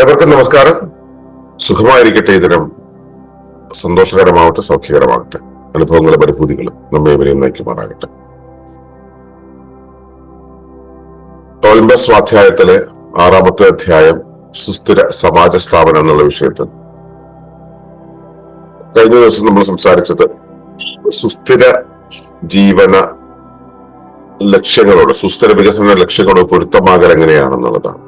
ഏവർക്കും നമസ്കാരം. സുഖമായിരിക്കട്ടെ ഈ ദിനം. സന്തോഷകരമാവട്ടെ സൗഖ്യകരമാകട്ടെ അനുഭവങ്ങളും അനുഭൂതികളും നമ്മെ ഇവരെയും നയിക്കുമാറാകട്ടെ. ഒളിമ്പസ് സ്വാധ്യായത്തിലെ ആറാമത്തെ അധ്യായം സുസ്ഥിര സമാജ സ്ഥാപനം എന്നുള്ള വിഷയത്തിൽ. കഴിഞ്ഞ ദിവസം നമ്മൾ സംസാരിച്ചത് സുസ്ഥിര ജീവന ലക്ഷ്യങ്ങളോട് സുസ്ഥിര വികസന ലക്ഷ്യങ്ങളോട് പൊരുത്തമാകൽ എങ്ങനെയാണെന്നുള്ളതാണ്.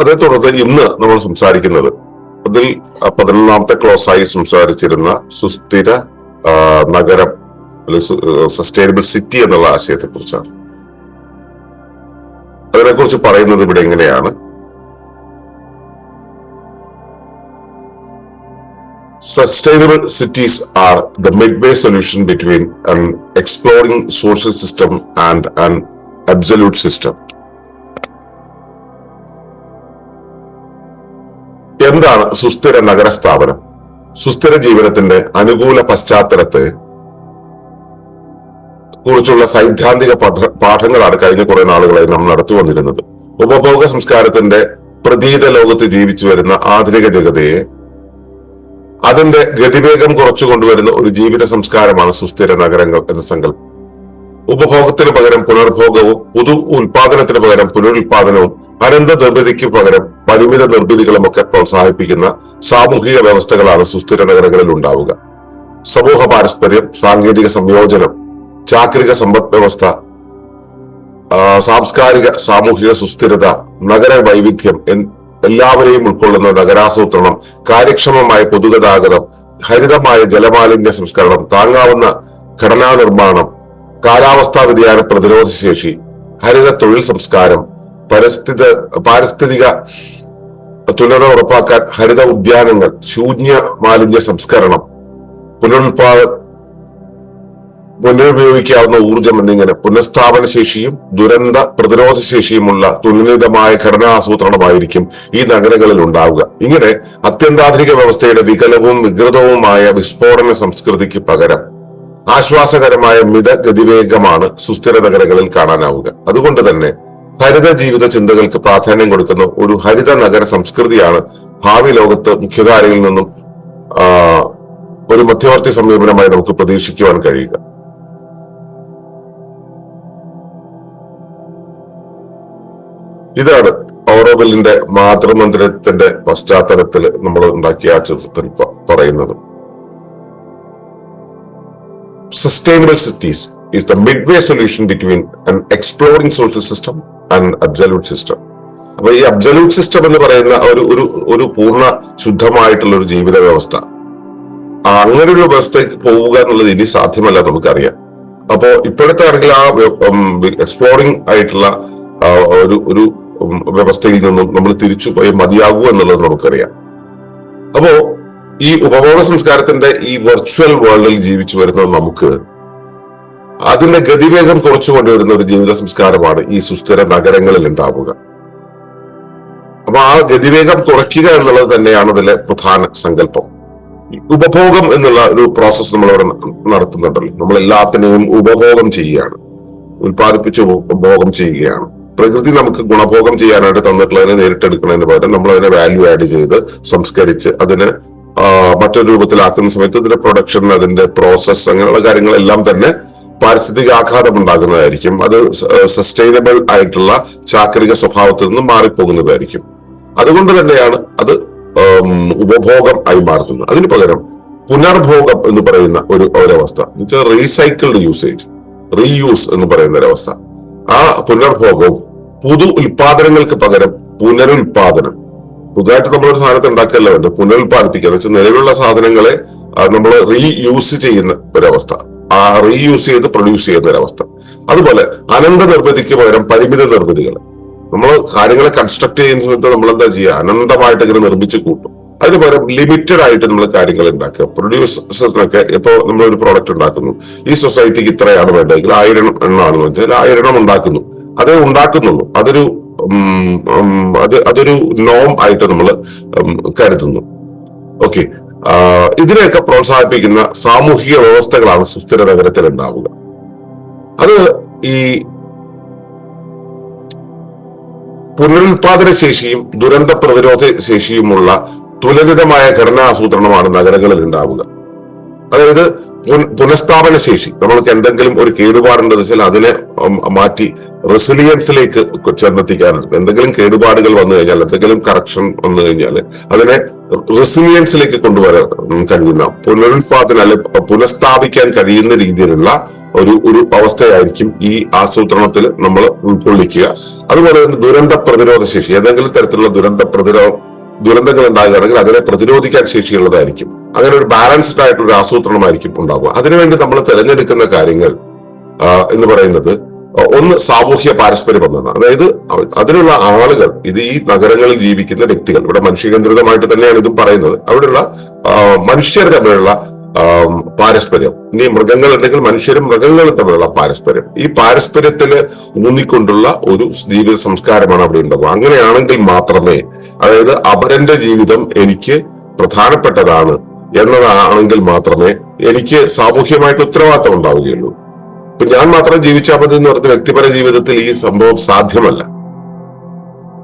അതേ തുടർന്ന് ഇന്ന് നമ്മൾ സംസാരിക്കുന്നത് അതിൽ പതിനൊന്നാമത്തെ ക്ലോസ് ആയി സംസാരിച്ചിരുന്ന സുസ്ഥിര നഗരം സസ്റ്റൈനബിൾ സിറ്റി എന്നുള്ള ആശയത്തെ കുറിച്ചാണ് അതിനെക്കുറിച്ച് പറയുന്നത് ഇവിടെ എങ്ങനെയാണ് Sustainable cities are the midway solution between an exploring social system and an absolute system. എന്താണ് സുസ്ഥിര നഗരസ്ഥാപനം? സുസ്ഥിര ജീവനത്തിന്റെ അനുകൂല പശ്ചാത്തലത്തെ കുറിച്ചുള്ള സൈദ്ധാന്തിക പഠ- പാഠങ്ങളാണ് കഴിഞ്ഞ കുറെ നാളുകളായി നമ്മൾ നടത്തി വന്നിരുന്നത്. ഉപഭോഗ സംസ്കാരത്തിന്റെ പ്രതീത ലോകത്ത് ജീവിച്ചു വരുന്ന ആധുനിക ജഗതയെ അതിന്റെ ഗതിവേഗം കുറച്ചു കൊണ്ടുവരുന്ന ഒരു ജീവിത സംസ്കാരമാണ് സുസ്ഥിര നഗരങ്ങൾ എന്ന സങ്കല്പം. ഉപഭോഗത്തിന് പകരം പുനർഭോഗവും പുതു ഉൽപാദനത്തിന് പകരം പുനരുൽപാദനവും അനന്ത നിർമ്മിതിക്ക് പകരം പരിമിത നിർമ്മിതികളും ഒക്കെ പ്രോത്സാഹിപ്പിക്കുന്ന സാമൂഹിക വ്യവസ്ഥകളാണ് സുസ്ഥിര നഗരങ്ങളിൽ ഉണ്ടാവുക. സമൂഹ പാരസ്പര്യം സാങ്കേതിക സംയോജനം ചാക്രിക സമ്പദ് വ്യവസ്ഥ സാംസ്കാരിക സാമൂഹിക സുസ്ഥിരത നഗര വൈവിധ്യം എല്ലാവരെയും ഉൾക്കൊള്ളുന്ന നഗരാസൂത്രണം കാര്യക്ഷമമായ പൊതുഗതാഗതം ഹരിതമായ ജലമാലിന്യ സംസ്കരണം താങ്ങാവുന്ന ഘടനാ നിർമ്മാണം കാലാവസ്ഥാ വ്യതിയാന പ്രതിരോധ ശേഷി ഹരിത തൊഴിൽ സംസ്കാരം പരിസ്ഥിത പാരിസ്ഥിതിക തുലന ഉറപ്പാക്കാൻ ഹരിത ഉദ്യാനങ്ങൾ ശൂന്യ മാലിന്യ സംസ്കരണം പുനരുൽപാദ പുനരുപയോഗിക്കാവുന്ന ഊർജം എന്നിങ്ങനെ പുനഃസ്ഥാപന ശേഷിയും ദുരന്ത പ്രതിരോധ ശേഷിയുമുള്ള തുലനിതമായ ഘടനാസൂത്രണമായിരിക്കും ഈ നഗരങ്ങളിൽ ഉണ്ടാവുക. ഇങ്ങനെ അത്യന്താധുനിക വ്യവസ്ഥയുടെ വികലവും വികൃതവുമായ വിസ്ഫോടന സംസ്കൃതിക്ക് പകരം ആശ്വാസകരമായ മിതഗതിവേഗമാണ് സുസ്ഥിര നഗരങ്ങളിൽ കാണാനാവുക. അതുകൊണ്ട് തന്നെ ഹരിത ജീവിത ചിന്തകൾക്ക് പ്രാധാന്യം കൊടുക്കുന്ന ഒരു ഹരിത നഗര സംസ്കൃതിയാണ് ഭാവി ലോകത്ത് മുഖ്യധാരയിൽ നിന്നും ഒരു മധ്യവർത്തി സമീപനമായി നമുക്ക് പ്രതീക്ഷിക്കുവാൻ കഴിയുക. ഇതാണ് ഓറോബിലിന്റെ മാതൃമന്ദിരത്തിന്റെ പശ്ചാത്തലത്തിൽ നമ്മൾ ഉണ്ടാക്കിയ ആ ചിത്രത്തിൽ പറയുന്നത്. Sustainable cities is the midway solution between an exploring social system and absolute system. അപ്പൊ ഈ അബ്സല്യൂട്ട് സിസ്റ്റം എന്ന് പറയുന്ന ഒരു ഒരു ഒരു പൂർണ ശുദ്ധമായിട്ടുള്ള ഒരു ജീവിത വ്യവസ്ഥ അങ്ങനെ ഒരു വ്യവസ്ഥയ്ക്ക് പോവുക എന്നുള്ളത് ഇനി സാധ്യമല്ല നമുക്കറിയാം. അപ്പോ ഇപ്പോഴത്തെ ആണെങ്കിൽ ആ എക്സ്പ്ലോറിംഗ് ആയിട്ടുള്ള ഒരു ഒരു വ്യവസ്ഥയിൽ നിന്നും നമ്മൾ തിരിച്ചു പോയി മതിയാകൂ എന്നുള്ളത് നമുക്കറിയാം. അപ്പോ ഈ ഉപഭോഗ സംസ്കാരത്തിന്റെ ഈ വെർച്വൽ വേൾഡിൽ ജീവിച്ചു വരുന്ന നമുക്ക് അതിന്റെ ഗതിവേഗം കുറച്ചു കൊണ്ടുവരുന്ന ഒരു ജീവിത സംസ്കാരമാണ് ഈ സുസ്ഥിര നഗരങ്ങളിൽ ഉണ്ടാവുക. അപ്പൊ ആ ഗതിവേഗം കുറയ്ക്കുക എന്നുള്ളത് തന്നെയാണ് അതിലെ പ്രധാന സങ്കല്പം. ഉപഭോഗം എന്നുള്ള ഒരു പ്രോസസ് നമ്മൾ ഇവിടെ നടത്തുന്നുണ്ടല്ലോ. നമ്മൾ എല്ലാത്തിനെയും ഉപഭോഗം ചെയ്യുകയാണ്. ഉത്പാദിപ്പിച്ച് ഉപഭോഗം ചെയ്യുകയാണ്. പ്രകൃതി നമുക്ക് ഗുണഭോഗം ചെയ്യാനായിട്ട് തന്നിട്ടുള്ളതിനെ നേരിട്ടെടുക്കുന്നതിന് പകരം നമ്മൾ അതിനെ വാല്യൂ ആഡ് ചെയ്ത് സംസ്കരിച്ച് അതിന് മറ്റൊരു രൂപത്തിലാക്കുന്ന സമയത്ത് ഇതിന്റെ പ്രൊഡക്ഷൻ അതിന്റെ പ്രോസസ് അങ്ങനെയുള്ള കാര്യങ്ങളെല്ലാം തന്നെ പാരിസ്ഥിതിക ആഘാതം ഉണ്ടാകുന്നതായിരിക്കും അത് സസ്റ്റൈനബിൾ ആയിട്ടുള്ള ചാക്രിക സ്വഭാവത്തിൽ നിന്ന് മാറിപ്പോകുന്നതായിരിക്കും. അതുകൊണ്ട് തന്നെയാണ് അത് ഉപഭോഗം ആയി മാറുന്നത്. അതിന് പകരം പുനർഭോഗം എന്ന് പറയുന്ന ഒരു ഒരവസ്ഥ. റീസൈക്കിൾഡ് യൂസേജ് റീയൂസ് എന്ന് പറയുന്ന ഒരവസ്ഥ. ആ പുനർഭോഗവും പുതു ഉൽപാദനങ്ങൾക്ക് പകരം പുനരുൽപാദനം പുതുതായിട്ട് നമ്മളൊരു സാധനത്തെ ഉണ്ടാക്കുകയല്ല വേണ്ടത്? പുനരുൽപാദിപ്പിക്കുക എന്ന് വെച്ചാൽ നിലവിലുള്ള സാധനങ്ങളെ നമ്മൾ റീയൂസ് ചെയ്യുന്ന ഒരവസ്ഥ. ആ റീയൂസ് ചെയ്ത് പ്രൊഡ്യൂസ് ചെയ്യുന്ന ഒരവസ്ഥ. അതുപോലെ അനന്ത നിർമ്മിതിക്ക് പകരം പരിമിത നിർമ്മിതികൾ നമ്മൾ കാര്യങ്ങളെ കൺസ്ട്രക്ട് ചെയ്യുന്ന സമയത്ത് നമ്മൾ എന്താ ചെയ്യുക? അനന്തമായിട്ട് ഇങ്ങനെ നിർമ്മിച്ച് കൂട്ടും. അതിന് പകരം ലിമിറ്റഡ് ആയിട്ട് നമ്മൾ കാര്യങ്ങൾ ഉണ്ടാക്കുക. പ്രൊഡ്യൂസേഴ്സിനൊക്കെ ഇപ്പോ നമ്മൾ ഒരു പ്രോഡക്റ്റ് ഉണ്ടാക്കുന്നു. ഈ സൊസൈറ്റിക്ക് ഇത്രയാണ് വേണ്ടതെങ്കിൽ ആയിരം എണ്ണമാണെന്ന് വെച്ചാൽ ആയിരം ഉണ്ടാക്കുന്നു. അതേ ഉണ്ടാക്കുന്നുള്ളൂ. അതൊരു അത് അതൊരു നോം ആയിട്ട് നമ്മൾ കരുതുന്നു. ഓക്കെ ഇതിനെയൊക്കെ പ്രോത്സാഹിപ്പിക്കുന്ന സാമൂഹിക വ്യവസ്ഥകളാണ് സുസ്ഥിര നഗരത്തിൽ ഉണ്ടാവുക. അത് ഈ പുനരുൽപാദന ശേഷിയും ദുരന്ത പ്രതിരോധ ശേഷിയുമുള്ള തുലനിതമായ ഘടനാസൂത്രണമാണ് നഗരങ്ങളിൽ ഉണ്ടാവുക. അതായത് പുനഃസ്ഥാപന ശേഷി. നമ്മൾക്ക് എന്തെങ്കിലും ഒരു കേടുപാടുണ്ടെന്ന് വെച്ചാൽ അതിനെ മാറ്റി റെസിലിയൻസിലേക്ക് ചെന്നെത്തിക്കാനുണ്ട് എന്തെങ്കിലും കേടുപാടുകൾ വന്നു കഴിഞ്ഞാൽ എന്തെങ്കിലും കറക്ഷൻ വന്നു കഴിഞ്ഞാൽ അതിനെ റെസിലിയൻസിലേക്ക് കൊണ്ടുവരാൻ കഴിയുന്ന പുനരുത്പാദന അല്ലെ പുനഃസ്ഥാപിക്കാൻ കഴിയുന്ന രീതിയിലുള്ള ഒരു ഒരു അവസ്ഥയായിരിക്കും ഈ ആസൂത്രണത്തിൽ നമ്മൾ ഉൾക്കൊള്ളിക്കുക. അതുപോലെ തന്നെ ദുരന്ത പ്രതിരോധ ശേഷി. ഏതെങ്കിലും തരത്തിലുള്ള ദുരന്ത പ്രതിരോധ ദുരന്തങ്ങൾ ഉണ്ടാകുകയാണെങ്കിൽ അതിനെ പ്രതിരോധിക്കാൻ ശേഷിയുള്ളതായിരിക്കും. അങ്ങനെ ഒരു ബാലൻസ്ഡ് ആയിട്ടുള്ള ഒരു ആസൂത്രണമായിരിക്കും ഉണ്ടാകുക അതിനുവേണ്ടി നമ്മൾ തിരഞ്ഞെടുക്കുന്ന കാര്യങ്ങൾ എന്ന് പറയുന്നത് ഒന്ന് സാമൂഹ്യ പാരസ്പര്യം എന്നാണ് അതായത് അതിനുള്ള ആളുകൾ ഇത് ഈ നഗരങ്ങളിൽ ജീവിക്കുന്ന വ്യക്തികൾ ഇവിടെ മനുഷ്യകേന്ദ്രിതമായിട്ട് തന്നെയാണ് ഇതും പറയുന്നത്. അവിടെയുള്ള മനുഷ്യർ തമ്മിലുള്ള പാരസ്പര്യം. ഇനി മൃഗങ്ങൾ ഉണ്ടെങ്കിൽ മനുഷ്യരും മൃഗങ്ങളും തമ്മിലുള്ള പാരസ്പര്യം. ഈ പാരസ്പര്യത്തിൽ ഊന്നിക്കൊണ്ടുള്ള ഒരു ജീവിത സംസ്കാരമാണ് അവിടെ ഉണ്ടാവുക. അങ്ങനെയാണെങ്കിൽ മാത്രമേ അതായത് അപരന്റെ ജീവിതം എനിക്ക് പ്രധാനപ്പെട്ടതാണ് എന്നതാണെങ്കിൽ മാത്രമേ എനിക്ക് സാമൂഹ്യമായിട്ട് ഉത്തരവാദിത്തം ഉണ്ടാവുകയുള്ളൂ. ഇപ്പൊ ഞാൻ മാത്രം ജീവിച്ചാൽ മതി എന്ന് പറഞ്ഞ വ്യക്തിപര ജീവിതത്തിൽ ഈ സംഭവം സാധ്യമല്ല.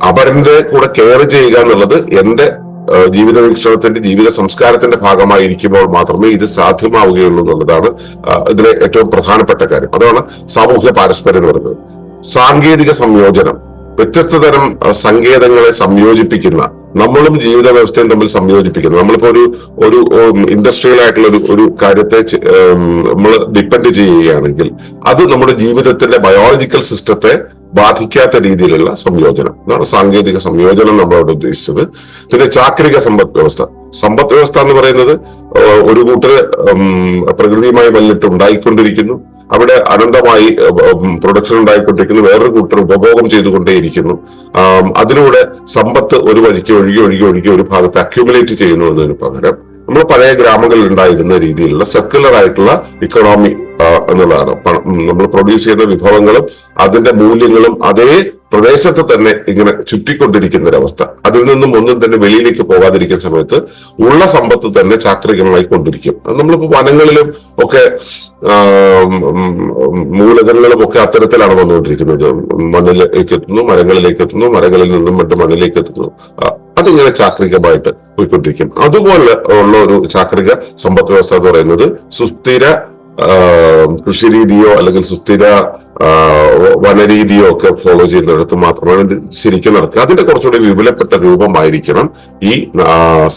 അപരന്റെ കൂടെ കെയർ ചെയ്യുക എന്നുള്ളത് എന്റെ ജീവിത വീക്ഷണത്തിന്റെ ജീവിത സംസ്കാരത്തിന്റെ ഭാഗമായിരിക്കുമ്പോൾ മാത്രമേ ഇത് സാധ്യമാവുകയുള്ളൂ എന്നുള്ളതാണ് ഇതിലെ ഏറ്റവും പ്രധാനപ്പെട്ട കാര്യം. അതാണ് സാമൂഹ്യ പാരസ്പര്യം പറയുന്നത്. സാങ്കേതിക സംയോജനം വ്യത്യസ്ത തരം സങ്കേതങ്ങളെ സംയോജിപ്പിക്കുന്ന നമ്മളും ജീവിത വ്യവസ്ഥയും തമ്മിൽ സംയോജിപ്പിക്കുന്നു നമ്മളിപ്പോ ഒരു ഒരു ഇൻഡസ്ട്രിയൽ ആയിട്ടുള്ള ഒരു ഒരു കാര്യത്തെ നമ്മൾ ഡിപ്പെൻഡ് ചെയ്യുകയാണെങ്കിൽ അത് നമ്മുടെ ജീവിതത്തിന്റെ ബയോളജിക്കൽ സിസ്റ്റത്തെ ബാധിക്കാത്ത രീതിയിലുള്ള സംയോജനം. എന്നാണ് സാങ്കേതിക സംയോജനം നമ്മളോട് ഉദ്ദേശിച്ചത്. പിന്നെ ചാക്രിക സമ്പദ് വ്യവസ്ഥ. സമ്പദ് വ്യവസ്ഥ എന്ന് പറയുന്നത് ഒരു കൂട്ടര് പ്രകൃതിയുമായി വല്ലിട്ട് ഉണ്ടായിക്കൊണ്ടിരിക്കുന്നു. അവിടെ അനന്തമായി പ്രൊഡക്ഷൻ ഉണ്ടായിക്കൊണ്ടിരിക്കുന്നു. വേറൊരു കൂട്ടർ ഉപഭോഗം ചെയ്തുകൊണ്ടേയിരിക്കുന്നു. അതിലൂടെ സമ്പത്ത് ഒരു വഴിക്ക് ഒഴുകി ഒഴുകി ഒഴുകി ഒരു ഭാഗത്ത് അക്യുമുലേറ്റ് ചെയ്യുന്നു എന്നതിന് പകരം നമ്മൾ പഴയ ഗ്രാമങ്ങളിൽ ഉണ്ടായിരുന്ന രീതിയിലുള്ള സർക്കുലർ ആയിട്ടുള്ള ഇക്കണോമി എന്നുള്ളതാണ്. നമ്മൾ പ്രൊഡ്യൂസ് ചെയ്യുന്ന വിഭവങ്ങളും അതിന്റെ മൂല്യങ്ങളും അതേ പ്രദേശത്ത് തന്നെ ഇങ്ങനെ ചുറ്റിക്കൊണ്ടിരിക്കുന്ന ഒരവസ്ഥ അതിൽ നിന്നും ഒന്നും തന്നെ വെളിയിലേക്ക് പോകാതിരിക്കുന്ന സമയത്ത് ഉള്ള സമ്പത്ത് തന്നെ ചാക്രികമായി കൊണ്ടിരിക്കും. നമ്മളിപ്പോ വനങ്ങളിലും ഒക്കെ മൂലകങ്ങളും ഒക്കെ അത്തരത്തിലാണ് വന്നുകൊണ്ടിരിക്കുന്നത്. മണ്ണിലേക്ക് എത്തുന്നു മരങ്ങളിലേക്ക് എത്തുന്നു മരങ്ങളിൽ നിന്നും മറ്റ് മണ്ണിലേക്ക് എത്തുന്നു. അതിങ്ങനെ ചാക്രികമായിട്ട് പോയിക്കൊണ്ടിരിക്കും. അതുപോലെ ഉള്ള ഒരു ചാക്രിക സമ്പദ് വ്യവസ്ഥ എന്ന് പറയുന്നത് സുസ്ഥിര കൃഷി കൃഷിരീതിയോ അല്ലെങ്കിൽ സുസ്ഥിര വനരീതിയോ ഒക്കെ ഫോളോ ചെയ്യുന്നിടത്ത് മാത്രമാണ് ഇത് ശരിക്കും നടക്കുക. അതിന്റെ കുറച്ചുകൂടി വിപുലപ്പെട്ട രൂപമായിരിക്കണം ഈ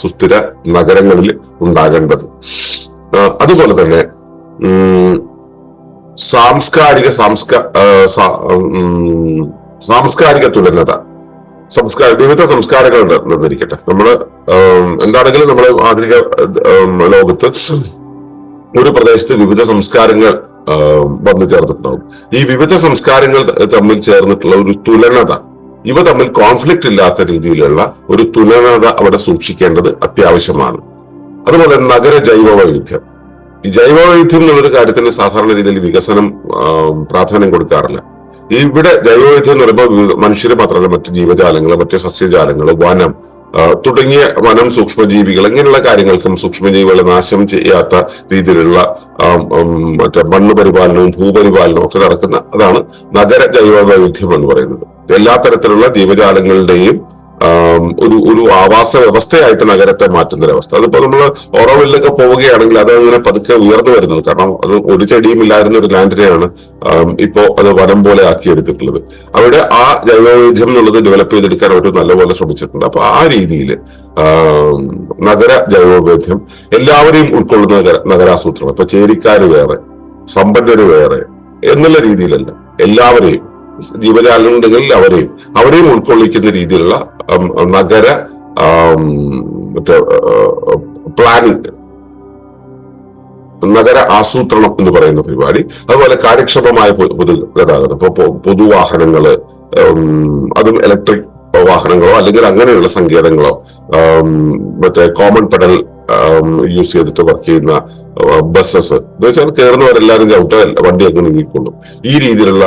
സുസ്ഥിര നഗരങ്ങളിൽ ഉണ്ടാകേണ്ടത്. അതുപോലെ തന്നെ സാംസ്കാരിക സംസ്കാ സാംസ്കാരിക തുലനത. സംസ്കാര വിവിധ സംസ്കാരങ്ങൾ നിന്നിരിക്കട്ടെ നമ്മൾ ആം, എന്താണെങ്കിലും നമ്മൾ ആധുനിക ലോകത്ത് ഒരു പ്രദേശത്ത് വിവിധ സംസ്കാരങ്ങൾ വന്നു ചേർന്നിട്ടുണ്ടാവും. ഈ വിവിധ സംസ്കാരങ്ങൾ തമ്മിൽ ചേർന്നിട്ടുള്ള ഒരു തുലനത ഇവ തമ്മിൽ കോൺഫ്ലിക്റ്റ് ഇല്ലാത്ത രീതിയിലുള്ള ഒരു തുലനത അവിടെ സൂക്ഷിക്കേണ്ടത് അത്യാവശ്യമാണ്. അതുപോലെ നഗര ജൈവ വൈവിധ്യം ഈ ജൈവ വൈവിധ്യം എന്നുള്ളൊരു കാര്യത്തിന് സാധാരണ രീതിയിൽ വികസനം പ്രാധാന്യം കൊടുക്കാറില്ല. ഇവിടെ ജൈവവൈവിധ്യം എന്ന് പറയുമ്പോൾ മനുഷ്യരെ മാത്രമല്ല മറ്റു ജീവജാലങ്ങൾ മറ്റ് സസ്യജാലങ്ങൾ വനം തുടങ്ങിയ വനം സൂക്ഷ്മജീവികൾ ഇങ്ങനെയുള്ള കാര്യങ്ങൾക്കും സൂക്ഷ്മജീവികളെ നാശം ചെയ്യാത്ത രീതിയിലുള്ള മറ്റേ മണ്ണ് പരിപാലനവും ഭൂപരിപാലനവും ഒക്കെ നടക്കുന്ന അതാണ് നഗര ജൈവ വൈവിധ്യം എന്ന് പറയുന്നത്. എല്ലാ തരത്തിലുള്ള ജീവജാലങ്ങളുടെയും ഒരു ഒരു ആവാസ വ്യവസ്ഥയായിട്ട് നഗരത്തെ മാറ്റുന്ന അവസ്ഥ. അതിപ്പോ നമ്മൾ ഓറോവില്ലൊക്കെ പോവുകയാണെങ്കിൽ അത് അങ്ങനെ പതുക്കെ ഉയർന്നു വരുന്നത്. കാരണം അത് ഒരു ചെടിയും ഇല്ലായിരുന്ന ഒരു ലാൻഡിനെയാണ് ഇപ്പോ അത് വനം പോലെ ആക്കിയെടുത്തിട്ടുള്ളത്. അവിടെ ആ ജൈവവൈവിധ്യം എന്നുള്ളത് ഡെവലപ്പ് ചെയ്തെടുക്കാൻ അവർ നല്ലപോലെ ശ്രമിച്ചിട്ടുണ്ട്. അപ്പൊ ആ രീതിയിൽ നഗര ജൈവവൈവിധ്യം എല്ലാവരെയും ഉൾക്കൊള്ളുന്ന നഗര നഗരാസൂത്രണം. ഇപ്പൊ ചേരിക്കാര് വേറെ സമ്പന്നര് വേറെ എന്നുള്ള രീതിയിലല്ല. എല്ലാവരെയും ജീവജാലങ്ങളുണ്ടെങ്കിൽ അവരെയും അവരെയും ഉൾക്കൊള്ളിക്കുന്ന രീതിയിലുള്ള നഗര പ്ലാനിങ് നഗര ആസൂത്രണം എന്ന് പറയുന്ന പരിപാടി. അതുപോലെ കാര്യക്ഷമമായ പൊതു പൊതുഗതാഗതം ഇപ്പൊ പൊതുവാഹനങ്ങൾ അതും ഇലക്ട്രിക് വാഹനങ്ങളോ അല്ലെങ്കിൽ അങ്ങനെയുള്ള സങ്കേതങ്ങളോ മറ്റേ കോമൺ പെഡൽ യൂസ് ചെയ്തിട്ട് വർക്ക് ചെയ്യുന്ന ബസ്സസ് എന്ന് വെച്ചാൽ കയറുന്നവരെല്ലാരും ചവിട്ട വണ്ടി അങ്ങ് നീങ്ങിക്കൊള്ളും. ഈ രീതിയിലുള്ള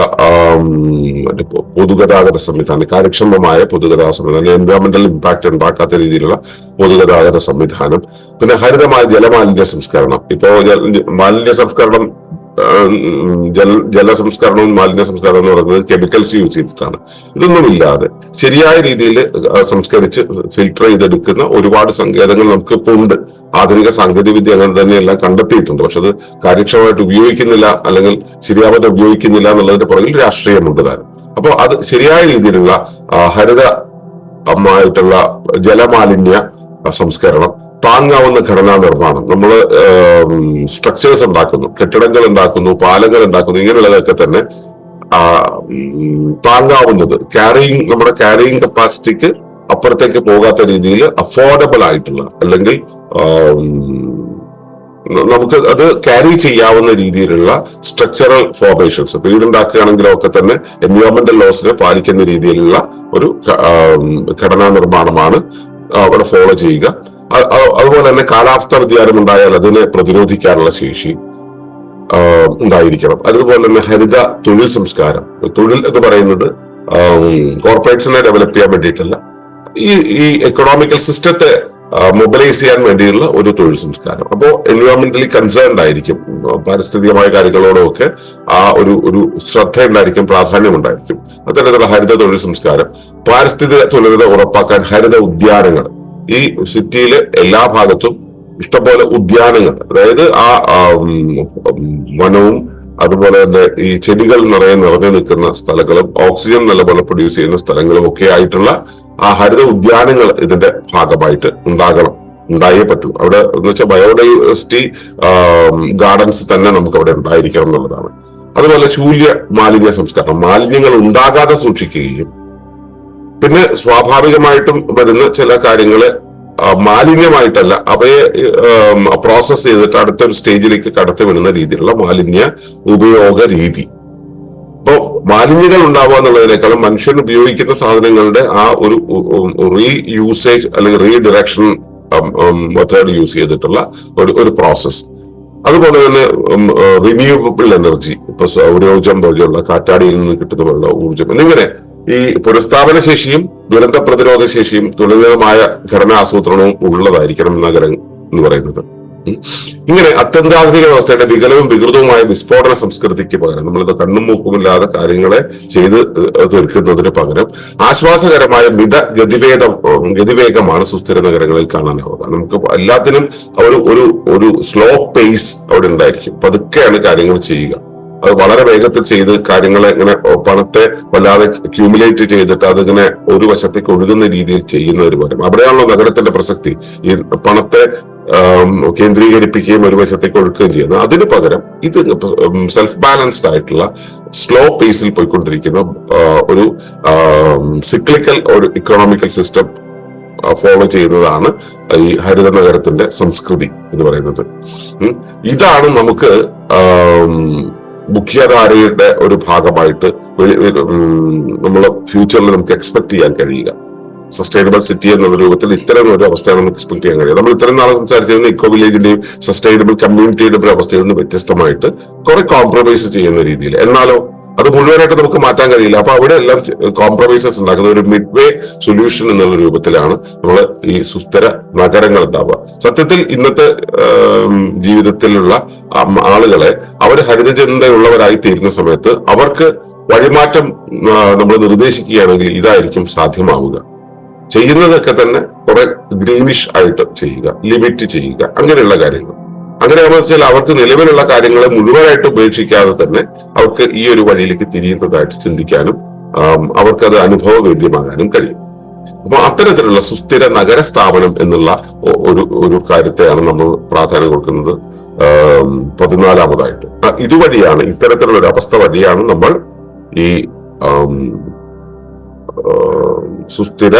പൊതുഗതാഗത സംവിധാനം കാര്യക്ഷമമായ പൊതുഗതാഗത സംവിധാനം എൻവയോൺമെന്റൽ ഇമ്പാക്ട് ഉണ്ടാക്കാത്ത രീതിയിലുള്ള പൊതുഗതാഗത സംവിധാനം പിന്നെ ഹരിതമായ ജലമാലിന്യ സംസ്കരണം. ഇപ്പോ മാലിന്യ സംസ്കരണം ജല ജല സംസ്കരണവും മാലിന്യ സംസ്കരണവും എന്ന് പറയുന്നത് കെമിക്കൽസ് യൂസ് ചെയ്തിട്ടാണ്. ഇതൊന്നും ഇല്ലാതെ ശരിയായ രീതിയിൽ സംസ്കരിച്ച് ഫിൽട്ടർ ചെയ്തെടുക്കുന്ന ഒരുപാട് സങ്കേതങ്ങൾ നമുക്ക് ഇപ്പോൾ ഉണ്ട്. ആധുനിക സാങ്കേതിക വിദ്യ അങ്ങനെ തന്നെ എല്ലാം കണ്ടെത്തിയിട്ടുണ്ട്. പക്ഷെ അത് കാര്യക്ഷമമായിട്ട് ഉപയോഗിക്കുന്നില്ല അല്ലെങ്കിൽ ശരിയാവാതെ ഉപയോഗിക്കുന്നില്ല എന്നുള്ളതിന്റെ പുറകിൽ രാഷ്ട്രീയമുണ്ട് താരം. അപ്പോൾ അത് ശരിയായ രീതിയിലുള്ള ഹരിത ആയിട്ടുള്ള ജലമാലിന്യ സംസ്കരണം താങ്ങാവുന്ന ഘടനാ നിർമ്മാണം നമ്മൾ സ്ട്രക്ചേഴ്സ് ഉണ്ടാക്കുന്നു. കെട്ടിടങ്ങൾ ഉണ്ടാക്കുന്നു പാലങ്ങൾ ഉണ്ടാക്കുന്നു ഇങ്ങനെയുള്ളതൊക്കെ തന്നെ താങ്ങാവുന്നത്. ക്യാരിയിങ് നമ്മുടെ ക്യാരിയിങ് കപ്പാസിറ്റിക്ക് അപ്പുറത്തേക്ക് പോകാത്ത രീതിയിൽ അഫോർഡബിൾ ആയിട്ടുള്ള അല്ലെങ്കിൽ നമുക്ക് അത് ക്യാരി ചെയ്യാവുന്ന രീതിയിലുള്ള സ്ട്രക്ചറൽ ഫോർമേഷൻസ് വീടുണ്ടാക്കുകയാണെങ്കിലും ഒക്കെ തന്നെ എൻവയോൺമെന്റൽ ലോസിനെ പാലിക്കുന്ന രീതിയിലുള്ള ഒരു ഘടനാ നിർമ്മാണമാണ് അവിടെ ഫോളോ ചെയ്യുക. അതുപോലെ തന്നെ കാലാവസ്ഥാ വ്യതിയാനം ഉണ്ടായാൽ അതിനെ പ്രതിരോധിക്കാനുള്ള ശേഷി ഉണ്ടായിരിക്കണം. അതുപോലെ തന്നെ ഹരിത തൊഴിൽ സംസ്കാരം. തൊഴിൽ എന്ന് പറയുന്നത് കോർപ്പറേറ്റ്സിനെ ഡെവലപ്പ് ചെയ്യാൻ വേണ്ടിയിട്ടല്ല ഈ ഈ എക്കണോമിക്കൽ സിസ്റ്റത്തെ മൊബിലൈസ് ചെയ്യാൻ വേണ്ടിയുള്ള ഒരു തൊഴിൽ സംസ്കാരം. അപ്പോൾ എൻവയോൺമെന്റലി കൺസേൺഡ് ആയിരിക്കും പാരിസ്ഥിതികമായ കാര്യങ്ങളോടൊക്കെ ആ ഒരു ഒരു ശ്രദ്ധ ഉണ്ടായിരിക്കും പ്രാധാന്യം ഉണ്ടായിരിക്കും അത്തരത്തിലുള്ള ഹരിത തൊഴിൽ സംസ്കാരം പാരിസ്ഥിതിക തുലനത ഉറപ്പാക്കാൻ ഹരിത ഉദ്യാനങ്ങൾ ഈ സിറ്റിയിലെ എല്ലാ ഭാഗത്തും ഇഷ്ടംപോലെ ഉദ്യാനങ്ങൾ. അതായത് ആ വനവും അതുപോലെ തന്നെ ഈ ചെടികൾ നിറയെ നിറഞ്ഞു നിൽക്കുന്ന സ്ഥലങ്ങളും ഓക്സിജൻ നല്ലപോലെ പ്രൊഡ്യൂസ് ചെയ്യുന്ന സ്ഥലങ്ങളും ഒക്കെ ആയിട്ടുള്ള ആ ഹരിത ഉദ്യാനങ്ങൾ ഇതിന്റെ ഭാഗമായിട്ട് ഉണ്ടാകണം ഉണ്ടായേ പറ്റൂ. അവിടെ എന്ന് വെച്ചാൽ ബയോഡൈവേഴ്സിറ്റി ഗാർഡൻസ് തന്നെ നമുക്ക് അവിടെ ഉണ്ടായിരിക്കണം എന്നുള്ളതാണ്. അതുപോലെ ശൂല്യ മാലിന്യ സംസ്കരണം. മാലിന്യങ്ങൾ ഉണ്ടാകാതെ സൂക്ഷിക്കുകയും പിന്നെ സ്വാഭാവികമായിട്ടും വരുന്ന ചില കാര്യങ്ങൾ മാലിന്യമായിട്ടല്ല അവയെ പ്രോസസ് ചെയ്തിട്ട് അടുത്തൊരു സ്റ്റേജിലേക്ക് കടത്തി വിടുന്ന രീതിയിലുള്ള മാലിന്യ ഉപയോഗ രീതി. അപ്പോൾ മാലിന്യങ്ങൾ ഉണ്ടാവുക എന്നുള്ളതിനേക്കാളും മനുഷ്യൻ ഉപയോഗിക്കുന്ന സാധനങ്ങളുടെ ആ ഒരു റീ യൂസേജ് അല്ലെങ്കിൽ റീഡിറക്ഷൻ മെത്തേഡ് യൂസ് ചെയ്തിട്ടുള്ള ഒരു ഒരു പ്രോസസ് അതുപോലെ തന്നെ റിന്യൂവബിൾ എനർജി ഇപ്പൊ സൗരോർജം പോലെയുള്ള കാറ്റാടിയിൽ നിന്ന് കിട്ടുന്ന ഊർജം എന്നിങ്ങനെ ഈ പുനഃസ്ഥാപന ശേഷിയും ദുരന്ത പ്രതിരോധ ശേഷിയും തുലനമായ ഘടനാ ആസൂത്രണവും ഉള്ളതായിരിക്കണം നഗരം എന്ന് പറയുന്നത്. ഇങ്ങനെ അത്യന്താധുനിക വ്യവസ്ഥയുടെ വികലവും വികൃതവുമായ വിസ്ഫോടന സംസ്കൃതിക്ക് പകരം നമ്മളിത് കണ്ണും മൂക്കുമില്ലാതെ കാര്യങ്ങളെ ചെയ്ത് തീർക്കുന്നതിന് പകരം ആശ്വാസകരമായ മിത ഗതിവേദം ഗതിവേഗമാണ് സുസ്ഥിര നഗരങ്ങളിൽ കാണാനാവുക. നമുക്ക് എല്ലാത്തിനും ഒരു ഒരു ഒരു സ്ലോ പേസ് അവിടെ ഉണ്ടായിരിക്കും. പതുക്കെയാണ് കാര്യങ്ങൾ ചെയ്യുക. വളരെ വേഗത്തിൽ ചെയ്ത് കാര്യങ്ങളെ ഇങ്ങനെ പണത്തെ വല്ലാതെ ക്യൂമുലേറ്റ് ചെയ്തിട്ട് അതിങ്ങനെ ഒരു വശത്തേക്ക് ഒഴുകുന്ന രീതിയിൽ ചെയ്യുന്ന ഒരു പകരം അവിടെയാണല്ലോ നഗരത്തിന്റെ പ്രസക്തി. ഈ പണത്തെ കേന്ദ്രീകരിപ്പിക്കുകയും ഒരു വശത്തേക്ക് ഒഴുക്കുകയും ചെയ്യുന്നത്. അതിന് പകരം ഇത് സെൽഫ് ബാലൻസ്ഡ് ആയിട്ടുള്ള സ്ലോ പേസിൽ പോയിക്കൊണ്ടിരിക്കുന്ന ഒരു സിക്ലിക്കൽ ഒരു ഇക്കണോമിക്കൽ സിസ്റ്റം ഫോളോ ചെയ്യുന്നതാണ് ഈ ഹരിത നഗരത്തിന്റെ സംസ്കൃതി എന്ന് പറയുന്നത്. ഇതാണ് നമുക്ക് മുഖ്യധാരയുടെ ഒരു ഭാഗമായിട്ട് നമ്മൾ ഫ്യൂച്ചറിൽ നമുക്ക് എക്സ്പെക്ട് ചെയ്യാൻ കഴിയുക. സസ്റ്റൈനബിൾ സിറ്റി എന്നുള്ള രൂപത്തിൽ ഇത്തരം ഒരു അവസ്ഥയാണ് നമുക്ക് എക്സ്പെക്ട് ചെയ്യാൻ കഴിയുക. നമ്മൾ ഇത്രയും നാളെ സംസാരിച്ചിരുന്ന ഇക്കോ വില്ലേജിന്റെയും സസ്റ്റൈനബിൾ കമ്മ്യൂണിറ്റിയുടെ ഒരു അവസ്ഥയിൽ നിന്ന് വ്യത്യസ്തമായിട്ട് കുറെ കോംപ്രമൈസ് ചെയ്യുന്ന രീതിയിൽ. എന്നാലോ അത് മുഴുവനായിട്ട് നമുക്ക് മാറ്റാൻ കഴിയില്ല. അപ്പൊ അവിടെ എല്ലാം കോംപ്രമൈസസ് ഉണ്ടാക്കുന്ന ഒരു മിഡ് വേ സൊല്യൂഷൻ എന്നുള്ള രൂപത്തിലാണ് നമ്മൾ ഈ സുസ്ഥിര നഗരങ്ങൾ ഉണ്ടാവുക. സത്യത്തിൽ ഇന്നത്തെ ജീവിതത്തിലുള്ള ആളുകളെ അവർ ഹരിതചിന്തയുള്ളവരായി തീരുന്ന സമയത്ത് അവർക്ക് വഴിമാറ്റം നമ്മൾ നിർദ്ദേശിക്കുകയാണെങ്കിൽ ഇതായിരിക്കും സാധ്യമാവുക. ചെയ്യുന്നതൊക്കെ തന്നെ കുറെ ഗ്രീനിഷ് ആയിട്ട് ചെയ്യുക ലിമിറ്റ് ചെയ്യുക അങ്ങനെയുള്ള കാര്യങ്ങൾ. അങ്ങനെയാണെന്ന് വെച്ചാൽ അവർക്ക് നിലവിലുള്ള കാര്യങ്ങളെ മുഴുവനായിട്ട് ഉപേക്ഷിക്കാതെ തന്നെ അവർക്ക് ഈ ഒരു വഴിയിലേക്ക് തിരിയുന്നതായിട്ട് ചിന്തിക്കാനും അവർക്കത് അനുഭവവേദ്യമാകാനും കഴിയും. അപ്പൊ അത്തരത്തിലുള്ള സുസ്ഥിര നഗര സ്ഥാപനം എന്നുള്ള ഒരു ഒരു കാര്യത്തെയാണ് നമ്മൾ പ്രാധാന്യം കൊടുക്കുന്നത് പതിനാലാമതായിട്ട്. ഇതുവഴിയാണ് ഇത്തരത്തിലുള്ള ഒരു അവസ്ഥ വഴിയാണ് നമ്മൾ ഈ സുസ്ഥിര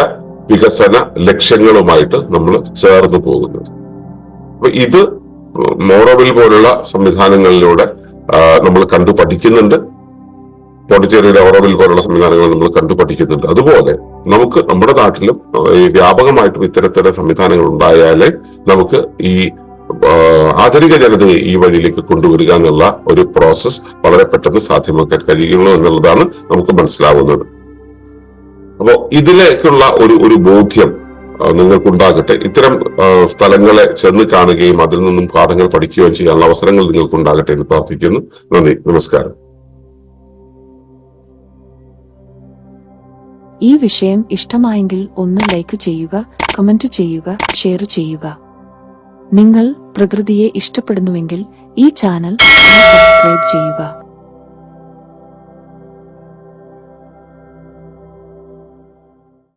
വികസന ലക്ഷ്യങ്ങളുമായിട്ട് നമ്മൾ ചേർന്ന് പോകുന്നത്. അപ്പൊ ഇത് മോറോവിൽ പോലുള്ള സംവിധാനങ്ങളിലൂടെ നമ്മൾ കണ്ടു പഠിക്കുന്നുണ്ട്. പോണ്ടിച്ചേരിയിലെ ഓറോവിൽ പോലുള്ള സംവിധാനങ്ങൾ നമ്മൾ കണ്ടു പഠിക്കുന്നുണ്ട്. അതുപോലെ നമുക്ക് നമ്മുടെ നാട്ടിലും വ്യാപകമായിട്ടും ഇത്തരത്തിലെ സംവിധാനങ്ങൾ ഉണ്ടായാലേ നമുക്ക് ഈ ആധുനിക ജനതയെ ഈ വഴിയിലേക്ക് കൊണ്ടുവരിക എന്നുള്ള ഒരു പ്രോസസ് വളരെ പെട്ടെന്ന് സാധ്യമാക്കാൻ കഴിയുള്ളൂ എന്നുള്ളതാണ് നമുക്ക് മനസ്സിലാവുന്നത്. അപ്പോ ഇതിലേക്കുള്ള ഒരു ഒരു ബോധ്യം നിങ്ങൾക്കുണ്ടാകട്ടെ. ഇത്തരം സ്ഥലങ്ങളെ ചെന്ന് കാണുകയും അതിൽ നിന്നും പാഠങ്ങൾ പഠിക്കുകയും ചെയ്യാനുള്ള അവസരങ്ങൾ നിങ്ങൾക്കുണ്ടാകട്ടെ എന്ന് പ്രാർത്ഥിക്കുന്നു. നന്ദി. നമസ്കാരം. ഈ വിഷയം ഇഷ്ടമായെങ്കിൽ ഒന്ന് ലൈക്ക് ചെയ്യുക കമന്റ് ചെയ്യുക ഷെയർ ചെയ്യുക. നിങ്ങൾ പ്രകൃതിയെ ഇഷ്ടപ്പെടുന്നുവെങ്കിൽ ഈ ചാനൽ സബ്സ്ക്രൈബ് ചെയ്യുക.